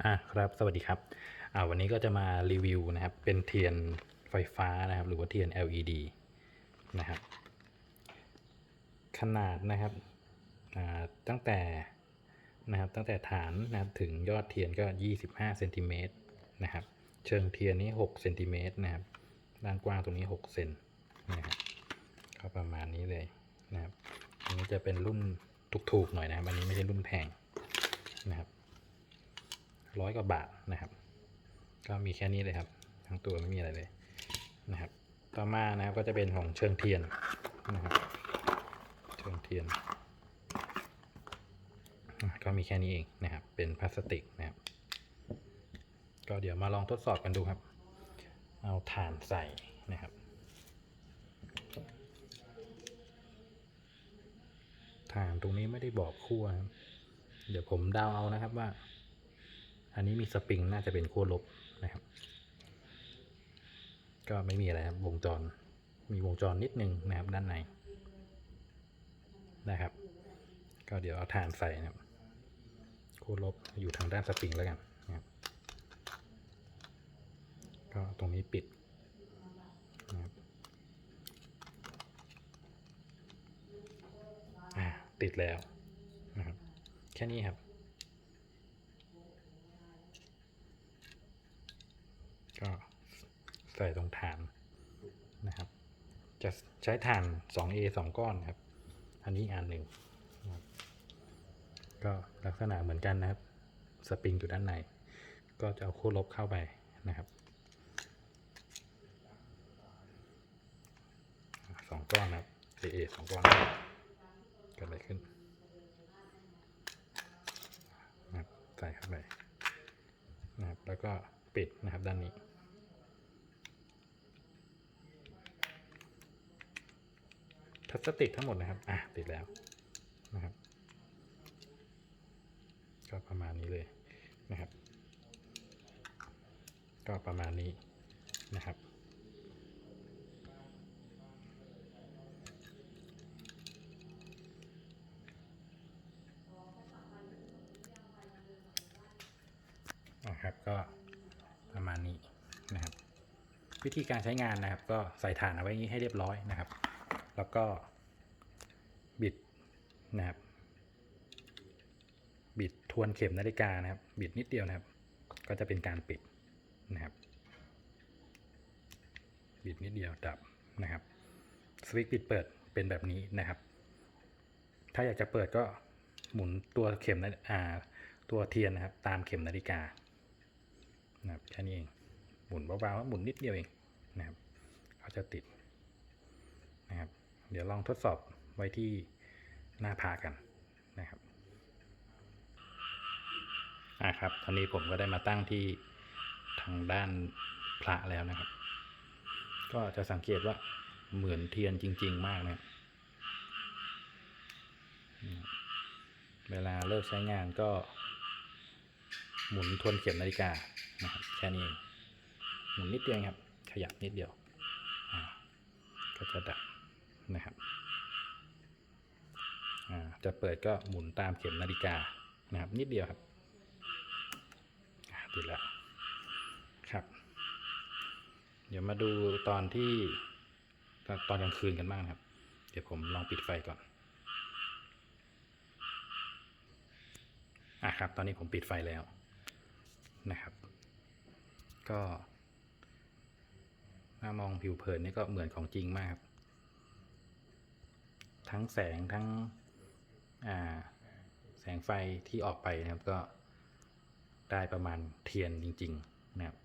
อะครับสวัสดีครับอ่าวันนี้ก็จะมารีวิวนะครับเป็นเทียนไฟฟ้านะครับ หรือว่าเทียน LED นะครับ ขนาดนะครับอ่าตั้งแต่นะครับตั้งแต่ฐานนะครับถึงยอดเทียนก็ 25เซนติเมตรนะครับเชิงเทียนนี้6เซนติเมตรนะครับด้านกว้างตรงนี้6เซนนะครับก็ประมาณนี้เลยนะครับอันนี้จะเป็นรุ่นถูกๆหน่อยนะครับอันนี้ไม่ใช่รุ่นแพงนะครับ ร้อยกว่าบาทนะครับ ก็มีแค่นี้เลยครับ ทั้งตัวไม่มีอะไรเลยนะครับ ต่อมานะครับก็จะเป็นของเชิงเทียนนะครับเชิงเทียน ก็มีแค่นี้เองนะครับ เป็นพลาสติกนะครับ ก็เดี๋ยวมาลองทดสอบกันดูครับ เอาถ่านใส่นะครับถ่านตรงนี้ไม่ได้บอกขั้วครับเดี๋ยวผมเดาเอานะครับว่า อันนี้มีสปริงน่าจะเป็นขั้วลบนะครับ ก็ไม่มีอะไรครับวงจร มีวงจรนิดนึงนะครับด้านในนะครับ ก็เดี๋ยวเอาถ่านใส่นะครับขั้วลบอยู่ทางด้านสปริงแล้วกันนะครับก็ตรงนี้ปิดนะครับอ่าติดแล้วนะครับแค่นี้ครับ ก็ใส่ตรงฐานนะครับ จะใช้ถ่าน 2A 2 ก้อนครับ อันนี้อันหนึ่งก็ลักษณะเหมือนกันนะครับ สปริงอยู่ด้านใน ก็จะเอาขั้วลบเข้าไปนะครับสองก้อนนะครับ AA สองก้อนเกิดอะไรขึ้นนะครับใส่เข้าไปนะครับแล้วก็ปิดนะครับด้านนี้ พลาสติกทั้งหมดนะครับ อะติดแล้วนะครับ ก็ประมาณนี้เลยนะครับ ก็ประมาณนี้นะครับนะครับก็ประมาณนี้นะครับ วิธีการใช้งานนะครับ ก็ใส่ถ่านเอาไว้นี้ให้เรียบร้อยนะครับ แล้วก็บิดนะครับ บิดทวนเข็มนาฬิกานะครับ บิดนิดเดียวนะครับ ก็จะเป็นการปิดนะครับ บิดนิดเดียวดับนะครับสวิตช์ปิดเปิดเป็นแบบนี้นะครับ ถ้าอยากจะเปิดก็หมุนตัวเข็มนาอ่าตัวเทียนนะครับ ตามเข็มนาฬิกานะครับแค่นี้เองหมุนเบาๆหมุนนิดเดียวเองนะครับเขาจะติด เดี๋ยวลองทดสอบไว้ที่หน้าผากันนะครับอ่าครับตอนนี้ผมก็ได้มาตั้งที่ทางด้านพระแล้วนะครับ ก็จะสังเกตว่าเหมือนเทียนจริง ๆ มากนะเวลาเลิกใช้งานก็หมุนทวนเข็มนาฬิกานะครับแค่นี้หมุนนิดเดียวครับ ขยับนิดเดียวก็จะดับ นะครับอ่าจะเปิดก็หมุนตามเข็มนาฬิกานะครับ นิดเดียวครับติดแล้วครับ เดี๋ยวมาดูตอนที่ตอนตอนกลางคืนกันบ้างครับ เดี๋ยวผมลองปิดไฟก่อนอะครับ ตอนนี้ผมปิดไฟแล้วนะครับ ก็ถ้ามองผิวเผินนี่ก็เหมือนของจริงมากครับ ทั้งแสงทั้งแสงไฟที่ออกไปนะครับก็ได้ประมาณเทียนจริง ๆ นะครับ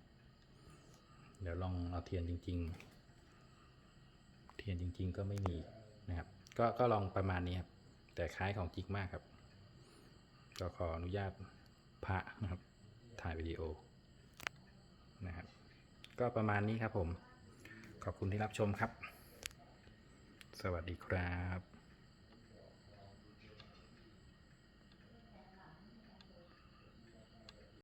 เดี๋ยวลองเอาเทียนจริง ๆ เทียนจริง ๆ ก็ไม่มีนะครับ ก็ก็ลองประมาณนี้ครับแต่คล้ายของจริงมากครับ ก็ขออนุญาตพระนะครับ ถ่ายวิดีโอนะครับ ก็ประมาณนี้ครับผม ขอบคุณที่รับชมครับ สวัสดีครับ